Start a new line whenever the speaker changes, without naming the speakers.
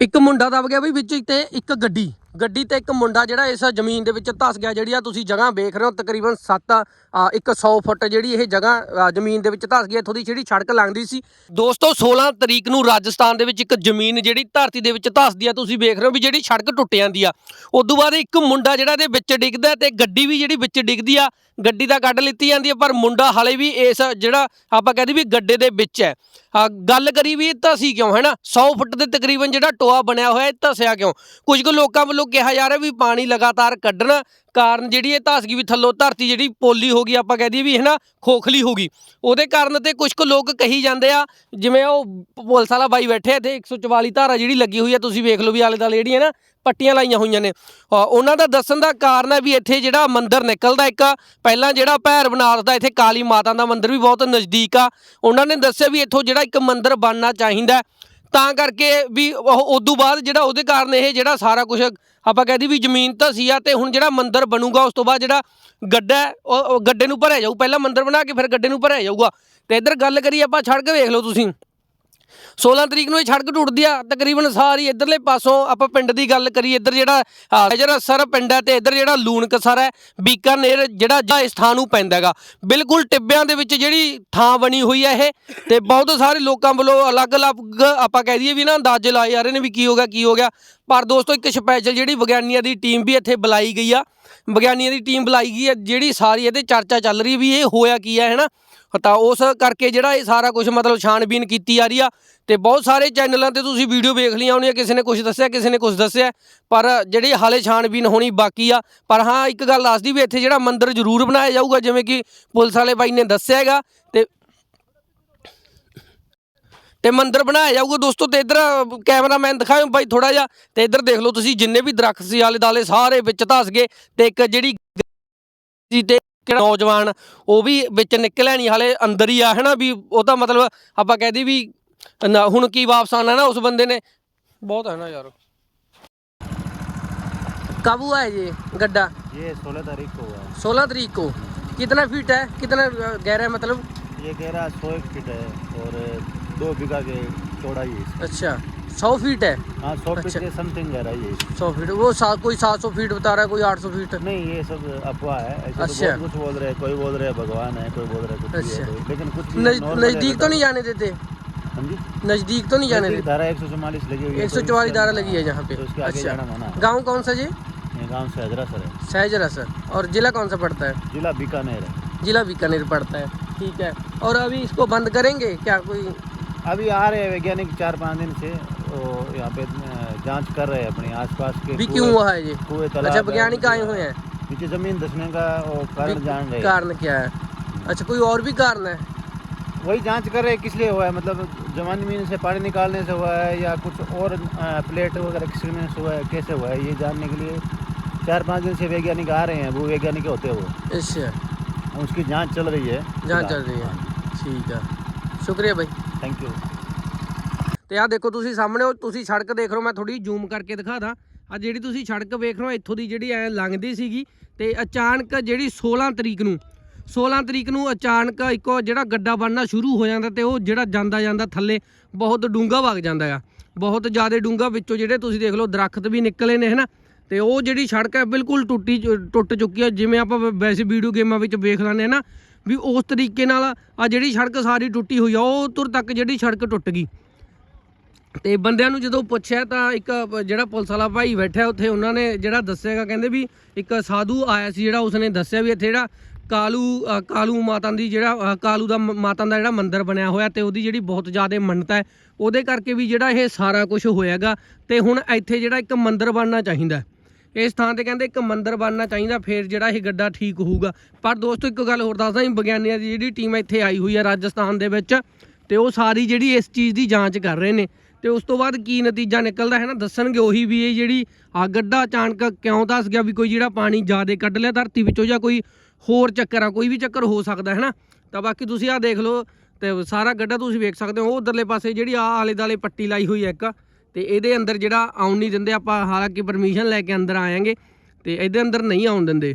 ਇੱਕ ਮੁੰਡਾ ਦਬ ਗਿਆ ਬਈ ਵਿੱਚ ਤੇ ਇੱਕ ਗੱਡੀ। ਗੱਡੀ ਤੇ ਇੱਕ ਮੁੰਡਾ ਜਿਹੜਾ ਇਸ ਜ਼ਮੀਨ ਦੇ ਵਿੱਚ ਧਸ ਗਿਆ, ਜਿਹੜੀ ਆ ਤੁਸੀਂ ਜਗ੍ਹਾ ਵੇਖ ਰਹੇ ਹੋ, ਤਕਰੀਬਨ 7 ਇੱਕ 100 ਫੁੱਟ ਜਿਹੜੀ ਇਹ ਜਗ੍ਹਾ ਜ਼ਮੀਨ ਦੇ ਵਿੱਚ ਧਸ ਗਈ ਇੱਥੋਂ ਦੀ ਜਿਹੜੀ ਸੜਕ ਲੰਘਦੀ ਸੀ। ਦੋਸਤੋ 16 ਤਰੀਕ ਨੂੰ ਰਾਜਸਥਾਨ ਦੇ ਵਿੱਚ ਇੱਕ ਜ਼ਮੀਨ ਜਿਹੜੀ ਧਰਤੀ ਦੇ ਵਿੱਚ ਧਸਦੀ ਆ। ਤੁਸੀਂ ਵੇਖ ਰਹੇ ਹੋ ਵੀ ਜਿਹੜੀ ਸੜਕ ਟੁੱਟ ਜਾਂਦੀ ਆ। ਉਦੋਂ ਬਾਅਦ ਇੱਕ ਮੁੰਡਾ ਜਿਹੜਾ ਇਹਦੇ ਵਿੱਚ ਡਿੱਗਦਾ ਤੇ ਗੱਡੀ ਵੀ ਜਿਹੜੀ ਵਿੱਚ ਡਿੱਗਦੀ ਆ, ਗੱਡੀ ਤਾਂ ਕੱਢ ਲਿੱਤੀ ਜਾਂਦੀ ਹੈ ਪਰ ਮੁੰਡਾ ਹਾਲੇ ਵੀ ਇਸ ਜਿਹੜਾ ਆਪਾਂ ਕਹਿੰਦੇ ਵੀ ਗੱਡੇ ਦੇ ਵਿੱਚ ਹੈ। ਗੱਲ ਕਰੀ ਵੀ ਇਹ ਧਸੀ ਕਿਉਂ, ਹੈ ਨਾ? 100 ਫੁੱਟ ਦੇ ਤਕਰੀਬਨ ਜਿਹੜਾ ਟੋਆ ਬਣਿਆ ਹੋਇਆ, ਇਹ ਧਸਿਆ ਕਿਉਂ? ਕੁਝ ਕੁ ਲੋਕਾਂ ਵੱਲੋਂ ਕਿਹਾ ਜਾ ਰਿਹਾ ਵੀ ਪਾਣੀ ਲਗਾਤਾਰ ਕੱਢਣ ਕਾਰਨ ਜਿਹੜੀ ਇਹ ਧਸ ਵੀ ਥੱਲੋਂ ਧਰਤੀ ਜਿਹੜੀ ਪੋਲੀ ਹੋ ਗਈ, ਆਪਾਂ ਕਹਿ ਦਈਏ ਵੀ ਹੈ ਨਾ ਖੋਖਲੀ ਹੋ ਗਈ। ਉਹਦੇ ਕਾਰਨ ਤੇ ਕੁਝ ਕੁ ਲੋਕ ਕਹੀ ਜਾਂਦੇ ਆ, ਜਿਵੇਂ ਉਹ ਪੁਲਿਸ ਵਾਲਾ ਬਾਈ ਬੈਠੇ ਆ ਇੱਥੇ 144 ਧਾਰਾ ਜਿਹੜੀ ਲੱਗੀ ਹੋਈ ਆ, ਤੁਸੀਂ ਵੇਖ ਲਓ ਵੀ ਆਲੇ ਦੁਆਲੇ ਜਿਹੜੀਆਂ ਨਾ, ਪੱਟੀਆਂ ਲਾਈਆਂ ਹੋਈਆਂ ਨੇ। ਉਹਨਾਂ ਦਾ ਦੱਸਣ ਦਾ ਕਾਰਨ ਹੈ ਵੀ ਇੱਥੇ ਜਿਹੜਾ ਮੰਦਿਰ ਨਿਕਲਦਾ ਇੱਕ, ਪਹਿਲਾਂ ਜਿਹੜਾ ਭੈਰਵਨਾਥ ਦਾ ਇੱਥੇ ਕਾਲੀ ਮਾਤਾ ਦਾ ਮੰਦਿਰ ਵੀ ਬਹੁਤ ਨਜ਼ਦੀਕ ਆ। ਉਹਨਾਂ ਨੇ ਦੱਸਿਆ ਵੀ ਇੱਥੋਂ ਜਿਹੜਾ ਇੱਕ ਮੰਦਿਰ ਬਣਨਾ ਚਾਹੀਦਾ। ਤਾਂ ਕਰਕੇ ਵੀ ਉਹ ਉਦੋਂ ਬਾਅਦ ਜਿਹੜਾ ਉਹਦੇ ਕਾਰਨ ਇਹ ਜਿਹੜਾ ਸਾਰਾ ਕੁਝ ਆਪਾਂ ਕਹਦੀ ਵੀ ਜ਼ਮੀਨ ਤਾਂ ਸੀ ਆ ਤੇ ਹੁਣ ਜਿਹੜਾ ਮੰਦਿਰ ਬਣੂਗਾ ਉਸ ਤੋਂ ਬਾਅਦ ਜਿਹੜਾ ਗੱਡਾ ਉਹ ਗੱਡੇ ਨੂੰ ਭਰਿਆ ਜਾਊ। ਪਹਿਲਾਂ ਮੰਦਿਰ ਬਣਾ ਕੇ ਫਿਰ ਗੱਡੇ ਨੂੰ ਭਰਿਆ ਜਾਊਗਾ। ਤੇ ਇੱਧਰ ਗੱਲ ਕਰੀ ਆਪਾਂ ਛੜ ਕੇ ਵੇਖ ਲਓ ਤੁਸੀਂ। 16 ਤਰੀਕ ਨੂੰ ਇਹ ਸੜਕ ਟੁੱਟਦੀ ਆ ਤਕਰੀਬਨ ਸਾਰੀ ਇਧਰਲੇ ਪਾਸੋਂ ਆਪਾਂ ਪਿੰਡ ਦੀ ਗੱਲ ਕਰੀਏ ਇੱਧਰ ਜਿਹੜਾ ਆ, ਜਿਹੜਾ ਸਰ ਪਿੰਡ ਹੈ ਤੇ ਇੱਧਰ ਜਿਹੜਾ ਲੂਣਕਸਰ ਹੈ ਬੀਕਾਨੇਰ ਜਿਹੜਾ ਜਾਂ ਇਸ ਥਾਂ ਨੂੰ ਪੈਂਦਾ ਹੈਗਾ। ਬਿਲਕੁਲ ਟਿੱਬਿਆਂ ਦੇ ਵਿੱਚ ਜਿਹੜੀ ਥਾਂ ਬਣੀ ਹੋਈ ਹੈ ਇਹ ਤੇ ਬਹੁਤ ਸਾਰੇ ਲੋਕਾਂ ਵੱਲੋਂ ਅਲੱਗ-ਅਲੱਗ ਆਪਾਂ ਕਹਿ ਦਈਏ ਵੀ ਨਾ ਅੰਦਾਜ਼ੇ ਲਾਏ ਜਾ ਰਹੇ ਨੇ ਵੀ ਕੀ ਹੋ ਗਿਆ ਕੀ ਹੋ ਗਿਆ। ਪਰ ਦੋਸਤੋ, ਇੱਕ ਸਪੈਸ਼ਲ ਜਿਹੜੀ ਵਿਗਿਆਨੀਆਂ ਦੀ ਟੀਮ ਵੀ ਇੱਥੇ ਬੁਲਾਈ ਗਈ ਆ। ਵਿਗਿਆਨੀਆਂ ਦੀ ਟੀਮ ਬੁਲਾਈ ਗਈ ਆ, ਜਿਹੜੀ ਸਾਰੀ ਇਹਦੇ ਚਰਚਾ ਚੱਲ ਰਹੀ ਵੀ ਇਹ ਹੋਇਆ ਕੀ ਹੈ ਹੈਨਾ? ਤਾਂ ਉਸ ਕਰਕੇ ਜਿਹੜਾ ਇਹ ਸਾਰਾ ਕੁਝ ਮਤਲਬ ਛਾਣਬੀਨ ਕੀਤੀ ਜਾ ਰਹੀ ਆ ਤੇ ਬਹੁਤ ਸਾਰੇ ਚੈਨਲਾਂ ਤੇ ਤੁਸੀਂ ਵੀਡੀਓ ਵੇਖ ਲਈਆਂ ਹੋਣੀਆਂ, ਕਿਸੇ ਨੇ ਕੁਝ ਦੱਸਿਆ, ਕਿਸੇ ਨੇ ਕੁਝ ਦੱਸਿਆ, ਪਰ ਜਿਹੜੀ ਹਾਲੇ ਛਾਣਬੀਨ ਹੋਣੀ ਬਾਕੀ ਆ। ਪਰ ਹਾਂ, ਇੱਕ ਗੱਲ ਦੱਸਦੀ ਵੀ ਇੱਥੇ ਜਿਹੜਾ ਮੰਦਿਰ ਜ਼ਰੂਰ ਬਣਾਇਆ ਜਾਊਗਾ, ਜਿਵੇਂ ਕਿ ਪੁਲਿਸ ਵਾਲੇ ਬਾਈ ਨੇ ਦੱਸਿਆ ਹੈਗਾ ਤੇ ਤੇ ਮੰਦਿਰ ਬਣਾਇਆ ਜਾਊਗਾ ਦੋਸਤੋ ਤੇ ਇਧਰ ਕੈਮਰਾਮੈਨ ਦਿਖਾਓ ਬਾਈ ਥੋੜਾ ਜਿਹਾ ਤੇ ਇਧਰ ਦੇਖ ਲਓ ਤੁਸੀਂ ਜਿੰਨੇ ਵੀ ਦਰਖਤ ਸੀ ਆਲੇ ਦਾਲੇ ਸਾਰੇ ਵਿੱਚ ਧਸ ਗਏ ਤੇ ਇੱਕ ਜਿਹੜੀ ਸੀ ਤੇ ਇੱਕ ਨੌਜਵਾਨ ਉਹ ਵੀ ਵਿੱਚ ਨਿਕਲਿਆ ਨਹੀਂ ਹਾਲੇ ਅੰਦਰ ਹੀ ਆ ਹੈਨਾ ਵੀ ਉਹ ਤਾਂ ਮਤਲਬ ਆਪਾਂ ਕਹਦੇ ਵੀ ਨਾ ਹੁਣ ਕੀ ਵਾਪਸ ਆਣਾ ਨਾ ਉਸ ਬੰਦੇ ਨੇ ਬਹੁਤ ਹੈ ਨਾ ਯਾਰ कब हुआ है ये गड्ढा
ये सोलह तारीख को हुआ है
16 तारीख को कितना फीट है कितना गहरा है मतलब
ये गहरा सौ एक फीट है और दो बीघा के चौड़ाई है
अच्छा 100 फीट है?
हाँ सौ फीट
अच्छा।
के समथिंग गहराई है इसकी।
100 फीट वो सा, कोई 700 फीट बता रहा है कोई 800 फीट?
नहीं ये सब अफवाह है ऐसे तो
अच्छा।
बहुत कुछ बोल रहे हैं कोई बोल रहे हैं भगवान है कोई बोल रहे कुछ भी है
अच्छा।
कोई- लेकिन कुछ normal है
नज़दीक तो नहीं जाने देते? नज़दीक तो नहीं जाने देते?
धारा एक सौ चौवालीस लगी हुई है
एक
तो
सौ चौवालीस धारा लगी है जहाँ पे।
तो
अच्छा। गाँव कौन सा जी?
गाँव सहजरा सर है।
सहजरा सर। और जिला कौन सा पड़ता है?
जिला बीकानेर है।
जिला बीकानेर पड़ता है ठीक है। और अभी इसको बंद करेंगे? क्या कोई
अभी आ रहे हैं वैज्ञानिक चार पाँच दिन से। वो यहाँ पे जाँच कर रहे हैं अपने आसपास के
भी क्यों हुआ है ये?
कुएँ
अच्छा वैज्ञानिक आए हुए हैं।
नीचे ज़मीन धसने का कारण जान रहे
कारण क्या है? अच्छा कोई और भी कारण है?
वही जाँच कर रहे हैं किस लिए हुआ है? मतलब ज़मीन से पानी निकालने से हुआ है या कुछ और प्लेट वगैरह से हुआ है? कैसे हुआ है? ये जानने के लिए चार पाँच दिन से वैज्ञानिक आ रहे हैं वो वैज्ञानिक होते हैं वो
अच्छा।
उसकी जाँच चल रही है।
जाँच चल रही है। ठीक है। ਸ਼ੁਕਰੀਆ ਬਾਈ।
ਥੈਂਕ ਯੂ
ਤੇ ਆ ਦੇਖੋ ਤੁਸੀਂ ਸਾਹਮਣੇ ਉਹ ਤੁਸੀਂ ਸੜਕ ਦੇਖ ਰਹੇ ਹੋ ਮੈਂ ਥੋੜੀ ਜ਼ੂਮ ਕਰਕੇ ਦਿਖਾ ਦਾਂ। ਆ ਜਿਹੜੀ ਤੁਸੀਂ ਸੜਕ ਵੇਖ ਰਹੇ ਹੋ ਇੱਥੋਂ ਦੀ ਜਿਹੜੀ ਐ ਲੰਘਦੀ ਸੀਗੀ ਤੇ ਅਚਾਨਕ ਜਿਹੜੀ 16 ਤਰੀਕ ਨੂੰ 16 ਤਰੀਕ ਨੂੰ ਅਚਾਨਕ ਇੱਕੋ ਜਿਹੜਾ ਗੱਡਾ ਬਣਨਾ ਸ਼ੁਰੂ ਹੋ ਜਾਂਦਾ ਤੇ ਉਹ ਜਿਹੜਾ ਜਾਂਦਾ ਜਾਂਦਾ ਥੱਲੇ ਬਹੁਤ ਡੂੰਗਾ ਵਗ ਜਾਂਦਾ ਆ। ਬਹੁਤ ਜ਼ਿਆਦਾ ਡੂੰਗਾ ਵਿੱਚੋਂ ਜਿਹੜੇ ਤੁਸੀਂ ਦੇਖ ਲਓ ਦਰਖਤ ਵੀ ਨਿਕਲੇ ਨੇ ਹਨਾ? ਤੇ ਉਹ ਜਿਹੜੀ ਸੜਕ ਹੈ ਬਿਲਕੁਲ ਟੁੱਟੀ ਟੁੱਟ ਚੁੱਕੀ ਹੈ ਜਿਵੇਂ ਆਪਾਂ ਵੈਸੇ ਵੀਡੀਓ ਗੇਮਾਂ ਵਿੱਚ ਵੇਖ ਲੈਂਦੇ ਹਨਾ ਵੀ ਉਸ ਤਰੀਕੇ ਨਾਲ ਆ ਜਿਹੜੀ ਸੜਕ ਸਾਰੀ ਟੁੱਟੀ ਹੋਈ ਆ, ਉਹ ਤੁਰ ਤੱਕ ਜਿਹੜੀ ਸੜਕ ਟੁੱਟ ਗਈ। ਤੇ ਬੰਦਿਆਂ ਨੂੰ ਜਦੋਂ ਪੁੱਛਿਆ ਤਾਂ ਇੱਕ ਜਿਹੜਾ ਪੁਲਿਸ ਵਾਲਾ ਭਾਈ ਬੈਠਾ ਉੱਥੇ ਉਹਨਾਂ ਨੇ ਜਿਹੜਾ ਦੱਸਿਆਗਾ, ਕਹਿੰਦੇ ਵੀ ਇੱਕ ਸਾਧੂ ਆਇਆ ਸੀ ਜਿਹੜਾ ਉਸਨੇ ਦੱਸਿਆ ਵੀ ਇੱਥੇ ਜਿਹੜਾ ਕਾਲੂ ਕਾਲੂ ਮਾਤਾ ਦੀ ਜਿਹੜਾ ਕਾਲੂ ਦਾ ਮਾਤਾ ਦਾ ਜਿਹੜਾ ਮੰਦਿਰ ਬਣਿਆ ਹੋਇਆ ਤੇ ਉਹਦੀ ਜਿਹੜੀ ਬਹੁਤ ਜ਼ਿਆਦਾ ਮੰਨਤਾ ਹੈ, ਉਹਦੇ ਕਰਕੇ ਵੀ ਜਿਹੜਾ ਇਹ ਸਾਰਾ ਕੁਝ ਹੋਇਆਗਾ ਤੇ ਹੁਣ ਇੱਥੇ ਜਿਹੜਾ ਇੱਕ ਮੰਦਿਰ ਬਣਨਾ ਚਾਹੀਦਾ ਇਸ ਥਾਂ ਤੇ ਕਹਿੰਦੇ ਇੱਕ ਮੰਦਿਰ ਬਣਨਾ ਚਾਹੀਦਾ, ਫਿਰ ਜਿਹੜਾ ਇਹ ਗੱਡਾ ਠੀਕ ਹੋਊਗਾ। ਪਰ ਦੋਸਤੋ, ਇੱਕ ਗੱਲ ਹੋਰ ਦੱਸਦਾ ਜੀ, ਵਿਗਿਆਨੀਆਂ ਦੀ ਜਿਹੜੀ ਟੀਮ ਇੱਥੇ ਆਈ ਹੋਈ ਹੈ ਰਾਜਸਥਾਨ ਦੇ ਵਿੱਚ, ਤੇ ਉਹ ਸਾਰੀ ਜਿਹੜੀ ਇਸ ਚੀਜ਼ ਦੀ ਜਾਂਚ ਕਰ ਰਹੇ ਨੇ। ਤੇ ਉਸ ਤੋਂ ਬਾਅਦ ਕੀ ਨਤੀਜਾ ਨਿਕਲਦਾ ਹੈ ਨਾ, ਦੱਸਣਗੇ ਉਹੀ ਵੀ ਇਹ ਜਿਹੜੀ ਆ ਗੱਡਾ ਅਚਾਨਕ ਕਿਉਂ ਦੱਸ ਗਿਆ ਵੀ ਕੋਈ ਜਿਹੜਾ ਪਾਣੀ ਜ਼ਿਆਦਾ ਕੱਢ ਲਿਆ, ਧਰਤੀ ਵਿੱਚੋਂ ਜਾਂ ਕੋਈ ਹੋਰ ਚੱਕਰ ਆ, ਕੋਈ ਵੀ ਚੱਕਰ ਹੋ ਸਕਦਾ ਹੈ ਨਾ। ਤਾਂ ਬਾਕੀ ਤੁਸੀਂ ਆ ਦੇਖ ਲਓ, ਤੇ ਸਾਰਾ ਗੱਡਾ ਤੁਸੀਂ ਵੇਖ ਸਕਦੇ ਹੋ, ਉਹ ਉਧਰਲੇ ਪਾਸੇ ਜਿਹੜੀ ਆ ਆਲੇ ਦਾਲੇ ਪੱਟੀ ਲਾਈ ਹੋਈ ਹੈ ਇੱਕ। ਤੇ ਇਹਦੇ ਅੰਦਰ ਜਿਹੜਾ ਆਉਣ ਨਹੀਂ ਦਿੰਦੇ, ਆਪਾਂ ਹਾਲਾਂਕਿ ਪਰਮਿਸ਼ਨ ਲੈ ਕੇ ਅੰਦਰ ਆਵਾਂਗੇ ਤੇ ਇਹਦੇ ਅੰਦਰ ਨਹੀਂ ਆਉਣ ਦਿੰਦੇ।